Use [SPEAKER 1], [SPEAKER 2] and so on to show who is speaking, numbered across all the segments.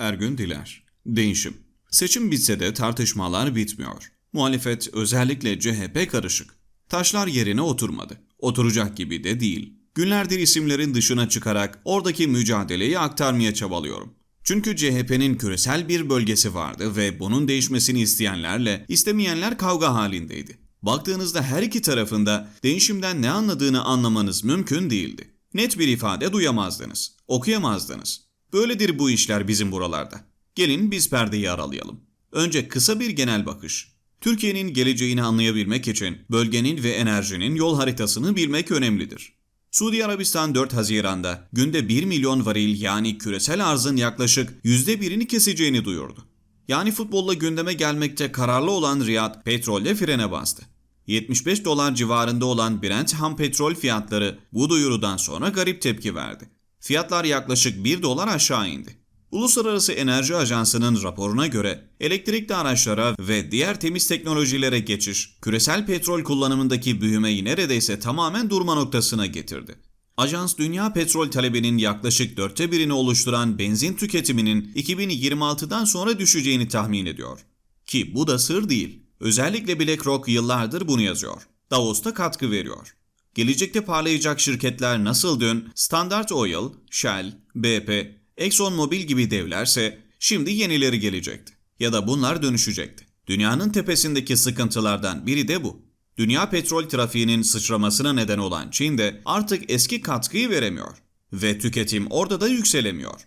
[SPEAKER 1] Ergün Diler Değişim Seçim bitse de tartışmalar bitmiyor. Muhalefet özellikle CHP karışık. Taşlar yerine oturmadı. Oturacak gibi de değil. Günlerdir isimlerin dışına çıkarak oradaki mücadeleyi aktarmaya çabalıyorum. Çünkü CHP'nin küresel bir bölgesi vardı ve bunun değişmesini isteyenlerle istemeyenler kavga halindeydi. Baktığınızda her iki tarafında değişimden ne anladığını anlamanız mümkün değildi. Net bir ifade duyamazdınız, okuyamazdınız. Böyledir bu işler bizim buralarda. Gelin biz perdeyi aralayalım. Önce kısa bir genel bakış. Türkiye'nin geleceğini anlayabilmek için bölgenin ve enerjinin yol haritasını bilmek önemlidir. Suudi Arabistan 4 Haziran'da günde 1 milyon varil yani küresel arzın yaklaşık %1'ini keseceğini duyurdu. Yani futbolla gündeme gelmekte kararlı olan Riyad petrolde frene bastı. 75 dolar civarında olan Brent ham petrol fiyatları bu duyurudan sonra garip tepki verdi. Fiyatlar yaklaşık 1 dolar aşağı indi. Uluslararası Enerji Ajansı'nın raporuna göre elektrikli araçlara ve diğer temiz teknolojilere geçiş, küresel petrol kullanımındaki büyümeyi neredeyse tamamen durma noktasına getirdi. Ajans dünya petrol talebinin yaklaşık dörtte birini oluşturan benzin tüketiminin 2026'dan sonra düşeceğini tahmin ediyor. Ki bu da sır değil. Özellikle BlackRock yıllardır bunu yazıyor. Davos'ta katkı veriyor. Gelecekte parlayacak şirketler nasıl dün Standard Oil, Shell, BP, ExxonMobil gibi devlerse şimdi yenileri gelecekti. Ya da bunlar dönüşecekti. Dünyanın tepesindeki sıkıntılardan biri de bu. Dünya petrol trafiğinin sıçramasına neden olan Çin de artık eski katkıyı veremiyor. Ve tüketim orada da yükselemiyor.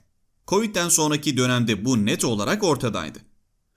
[SPEAKER 1] Covid'den sonraki dönemde bu net olarak ortadaydı.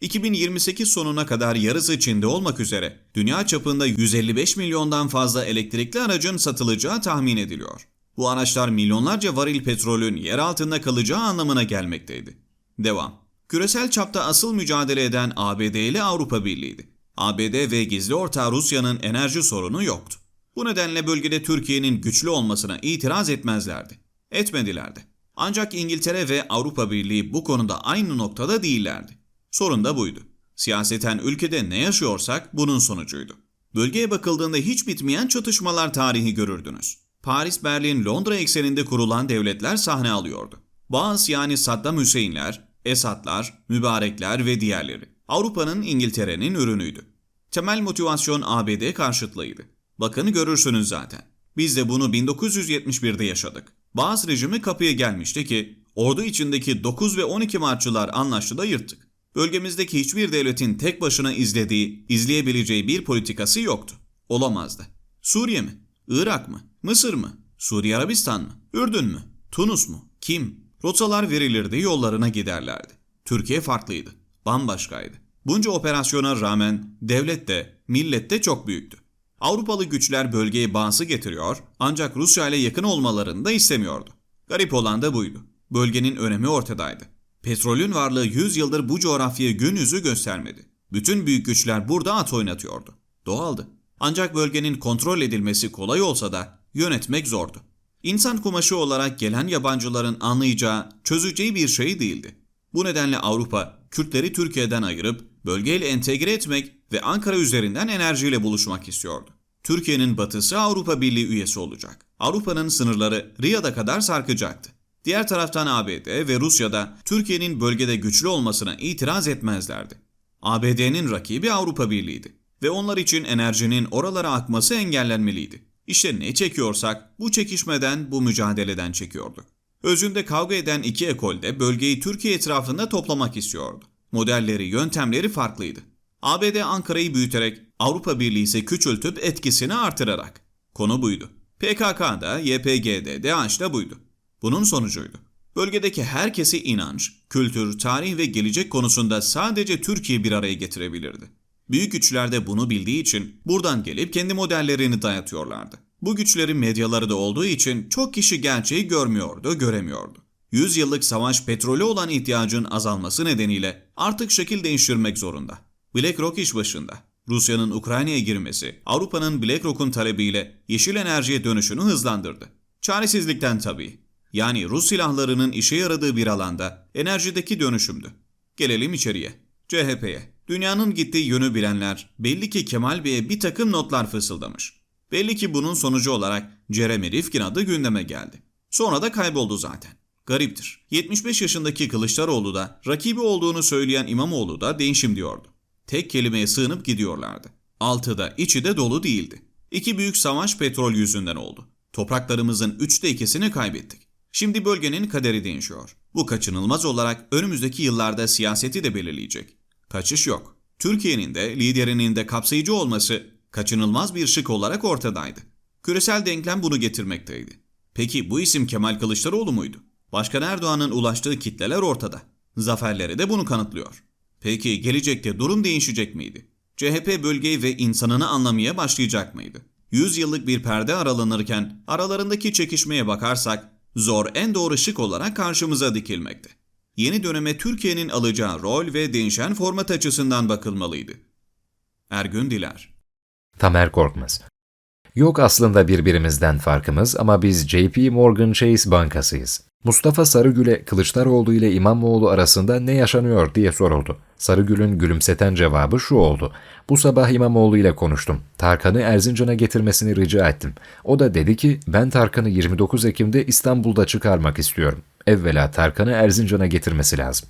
[SPEAKER 1] 2028 sonuna kadar yarısı Çin'de olmak üzere dünya çapında 155 milyondan fazla elektrikli aracın satılacağı tahmin ediliyor. Bu araçlar milyonlarca varil petrolün yer altında kalacağı anlamına gelmekteydi. Devam. Küresel çapta asıl mücadele eden ABD ile Avrupa Birliği'ydi. ABD ve gizli ortağı Rusya'nın enerji sorunu yoktu. Bu nedenle bölgede Türkiye'nin güçlü olmasına itiraz etmezlerdi. Etmediler de. Ancak İngiltere ve Avrupa Birliği bu konuda aynı noktada değillerdi. Sorun da buydu. Siyaseten ülkede ne yaşıyorsak bunun sonucuydu. Bölgeye bakıldığında hiç bitmeyen çatışmalar tarihi görürdünüz. Paris, Berlin, Londra ekseninde kurulan devletler sahne alıyordu. Bazı yani Saddam Hüseyinler, Esadlar, Mübarekler ve diğerleri. Avrupa'nın İngiltere'nin ürünüydü. Temel motivasyon ABD karşıtlığıydı. Bakın görürsünüz zaten. Biz de bunu 1971'de yaşadık. Bazı rejimi kapıya gelmişti ki ordu içindeki 9 ve 12 Martçılar anlaştı da yırttık. Bölgemizdeki hiçbir devletin tek başına izlediği, izleyebileceği bir politikası yoktu. Olamazdı. Suriye mi? Irak mı? Mısır mı? Suudi Arabistan mı? Ürdün mü? Tunus mu? Kim? Rotalar verilirdi, yollarına giderlerdi. Türkiye farklıydı. Bambaşkaydı. Bunca operasyona rağmen devlet de, millet de çok büyüktü. Avrupalı güçler bölgeye bağısı getiriyor ancak Rusya ile yakın olmalarını da istemiyordu. Garip olan da buydu. Bölgenin önemi ortadaydı. Petrolün varlığı 100 yıldır bu coğrafyaya gün yüzü göstermedi. Bütün büyük güçler burada at oynatıyordu. Doğaldı. Ancak bölgenin kontrol edilmesi kolay olsa da yönetmek zordu. İnsan kumaşı olarak gelen yabancıların anlayacağı, çözeceği bir şey değildi. Bu nedenle Avrupa, Kürtleri Türkiye'den ayırıp bölgeyle entegre etmek ve Ankara üzerinden enerjiyle buluşmak istiyordu. Türkiye'nin batısı Avrupa Birliği üyesi olacak. Avrupa'nın sınırları Riyad'a kadar sarkacaktı. Diğer taraftan ABD ve Rusya da Türkiye'nin bölgede güçlü olmasına itiraz etmezlerdi. ABD'nin rakibi Avrupa Birliği'ydi ve onlar için enerjinin oralara akması engellenmeliydi. İşte ne çekiyorsak bu çekişmeden, bu mücadeleden çekiyorduk. Özünde kavga eden iki ekol de bölgeyi Türkiye etrafında toplamak istiyordu. Modelleri, yöntemleri farklıydı. ABD Ankara'yı büyüterek, Avrupa Birliği ise küçültüp etkisini artırarak. Konu buydu. PKK'da, YPG'de, DAEŞ'de buydu. Bunun sonucuydu. Bölgedeki herkesi inanç, kültür, tarih ve gelecek konusunda sadece Türkiye bir araya getirebilirdi. Büyük güçler de bunu bildiği için buradan gelip kendi modellerini dayatıyorlardı. Bu güçlerin medyaları da olduğu için çok kişi gerçeği görmüyordu, göremiyordu. 100 yıllık savaş petrolü olan ihtiyacın azalması nedeniyle artık şekil değiştirmek zorunda. BlackRock iş başında. Rusya'nın Ukrayna'ya girmesi, Avrupa'nın BlackRock'un talebiyle yeşil enerjiye dönüşünü hızlandırdı. Çaresizlikten tabii. Yani Rus silahlarının işe yaradığı bir alanda enerjideki dönüşümdü. Gelelim içeriye. CHP'ye. Dünyanın gittiği yönü bilenler belli ki Kemal Bey'e bir takım notlar fısıldamış. Belli ki bunun sonucu olarak Jeremy Rifkin adı gündeme geldi. Sonra da kayboldu zaten. Gariptir. 75 yaşındaki Kılıçdaroğlu da rakibi olduğunu söyleyen İmamoğlu da değişim diyordu. Tek kelimeye sığınıp gidiyorlardı. Altı da içi de dolu değildi. İki büyük savaş petrol yüzünden oldu. Topraklarımızın üçte ikisini kaybettik. Şimdi bölgenin kaderi değişiyor. Bu kaçınılmaz olarak önümüzdeki yıllarda siyaseti de belirleyecek. Kaçış yok. Türkiye'nin de liderinin de kapsayıcı olması kaçınılmaz bir şık olarak ortadaydı. Küresel denklem bunu getirmekteydi. Peki bu isim Kemal Kılıçdaroğlu muydu? Başkan Erdoğan'ın ulaştığı kitleler ortada. Zaferleri de bunu kanıtlıyor. Peki gelecekte durum değişecek miydi? CHP bölgeyi ve insanını anlamaya başlayacak mıydı? 100 yıllık bir perde aralanırken aralarındaki çekişmeye bakarsak zor en doğru şık olarak karşımıza dikilmekte. Yeni döneme Türkiye'nin alacağı rol ve değişen format açısından bakılmalıydı. Ergün Diler
[SPEAKER 2] Tamer Korkmaz. Yok aslında birbirimizden farkımız ama biz JP Morgan Chase bankasıyız. Mustafa Sarıgül'e Kılıçdaroğlu ile İmamoğlu arasında ne yaşanıyor diye soruldu. Sarıgül'ün gülümseten cevabı şu oldu. Bu sabah İmamoğlu ile konuştum. Tarkan'ı Erzincan'a getirmesini rica ettim. O da dedi ki ben Tarkan'ı 29 Ekim'de İstanbul'da çıkarmak istiyorum. Evvela Tarkan'ı Erzincan'a getirmesi lazım.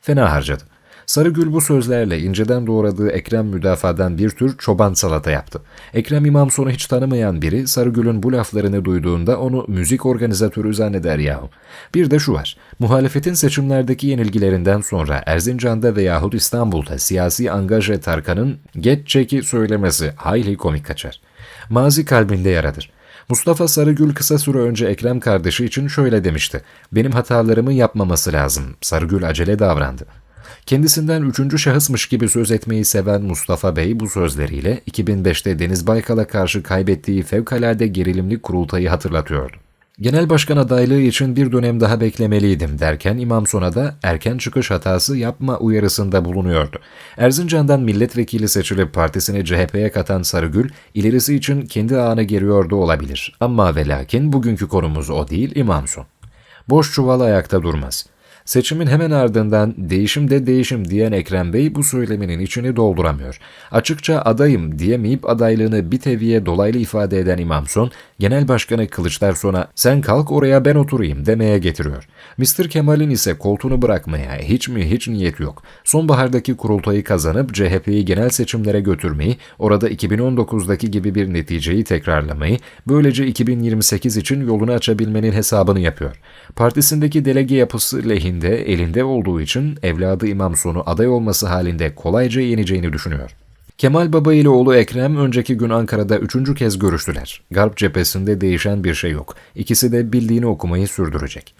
[SPEAKER 2] Fena harcadı. Sarıgül bu sözlerle inceden doğradığı Ekrem müdafadan bir tür çoban salata yaptı. Ekrem İmamson'u hiç tanımayan biri Sarıgül'ün bu laflarını duyduğunda onu müzik organizatörü zanneder yahu. Bir de şu var, muhalefetin seçimlerdeki yenilgilerinden sonra Erzincan'da veyahut İstanbul'da siyasi angaje Tarkan'ın geç çeki söylemesi hayli komik kaçar. Mazi kalbinde yaradır. Mustafa Sarıgül kısa süre önce Ekrem kardeşi için şöyle demişti. Benim hatalarımı yapmaması lazım. Sarıgül acele davrandı. Kendisinden üçüncü şahısmış gibi söz etmeyi seven Mustafa Bey bu sözleriyle 2005'te Deniz Baykal'a karşı kaybettiği fevkalade gerilimli kurultayı hatırlatıyordu. Genel başkan adaylığı için bir dönem daha beklemeliydim derken İmam Sona da erken çıkış hatası yapma uyarısında bulunuyordu. Erzincan'dan milletvekili seçilip partisini CHP'ye katan Sarıgül, ilerisi için kendi ağına geriyordu olabilir. Ama ve lakin bugünkü konumuz o değil İmam Son. Boş çuval ayakta durmaz. Seçimin hemen ardından değişim de değişim diyen Ekrem Bey bu söyleminin içini dolduramıyor. Açıkça adayım diyemeyip adaylığını bir teviye dolaylı ifade eden İmam Son, Genel Başkanı Kılıçdaroğlu'na sen kalk oraya ben oturayım demeye getiriyor. Mr. Kemal'in ise koltuğunu bırakmaya hiç mi hiç niyet yok. Sonbahardaki kurultayı kazanıp CHP'yi genel seçimlere götürmeyi, orada 2019'daki gibi bir neticeyi tekrarlamayı, böylece 2028 için yolunu açabilmenin hesabını yapıyor. Partisindeki delege yapısı lehinde, elinde olduğu için evladı İmam Sonu aday olması halinde kolayca yeneceğini düşünüyor. Kemal Baba ile oğlu Ekrem önceki gün Ankara'da üçüncü kez görüştüler. Garp cephesinde değişen bir şey yok. İkisi de bildiğini okumayı sürdürecek.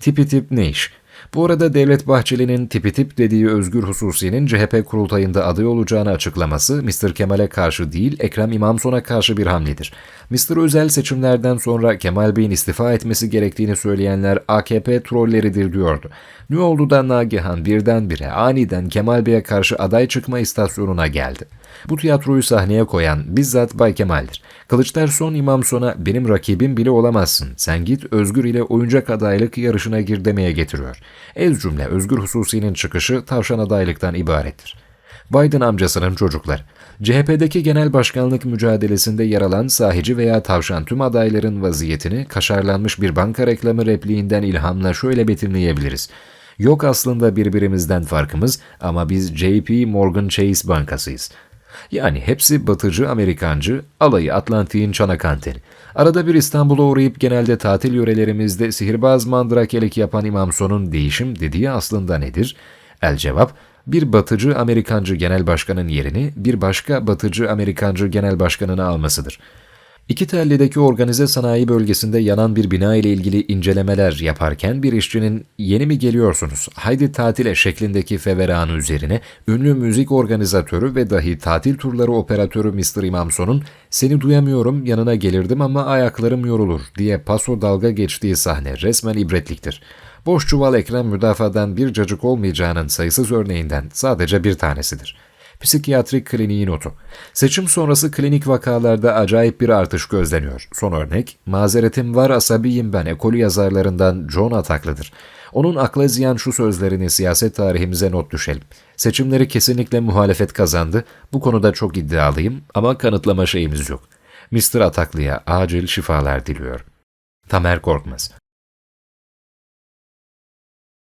[SPEAKER 2] Tipi tip ne iş? Bu arada Devlet Bahçeli'nin tipi tip dediği Özgür Hususi'nin CHP kurultayında aday olacağını açıklaması Mr. Kemal'e karşı değil Ekrem İmamson'a karşı bir hamledir. Mr. Özel seçimlerden sonra Kemal Bey'in istifa etmesi gerektiğini söyleyenler AKP trolleridir diyordu. Ne oldu da Nagihan birdenbire aniden Kemal Bey'e karşı aday çıkma istasyonuna geldi. Bu tiyatroyu sahneye koyan bizzat Bay Kemal'dir. Kılıçlar son imam sona benim rakibim bile olamazsın. Sen git Özgür ile oyuncak adaylık yarışına gir demeye getiriyor. Ez cümle Özgür Hususi'nin çıkışı tavşan adaylıktan ibarettir. Biden amcasının çocukları. CHP'deki genel başkanlık mücadelesinde yer alan sahici veya tavşan tüm adayların vaziyetini kaşarlanmış bir banka reklamı repliğinden ilhamla şöyle betimleyebiliriz. Yok aslında birbirimizden farkımız ama biz JP Morgan Chase bankasıyız. Yani hepsi batıcı Amerikancı, alayı Atlantik'in çanak anteni. Arada bir İstanbul'a uğrayıp genelde tatil yörelerimizde sihirbaz mandrakelik yapan İmam Son'un değişim dediği aslında nedir? El cevap, bir batıcı Amerikancı genel başkanın yerini bir başka batıcı Amerikancı genel başkanına almasıdır. İki Telli'deki organize sanayi bölgesinde yanan bir bina ile ilgili incelemeler yaparken bir işçinin yeni mi geliyorsunuz haydi tatile şeklindeki feveranı üzerine ünlü müzik organizatörü ve dahi tatil turları operatörü Mr. İmamson'un seni duyamıyorum yanına gelirdim ama ayaklarım yorulur diye paso dalga geçtiği sahne resmen ibretliktir. Boş çuval Ekrem müdafadan bir cacık olmayacağının sayısız örneğinden sadece bir tanesidir. Psikiyatrik kliniği notu. Seçim sonrası klinik vakalarda acayip bir artış gözleniyor. Son örnek, mazeretim var asabiyim ben ekolü yazarlarından John Ataklı'dır. Onun akla ziyan şu sözlerini siyaset tarihimize not düşelim. Seçimleri kesinlikle muhalefet kazandı. Bu konuda çok iddialıyım ama kanıtlama şeyimiz yok. Mr. Ataklı'ya acil şifalar diliyor. Tamer Korkmaz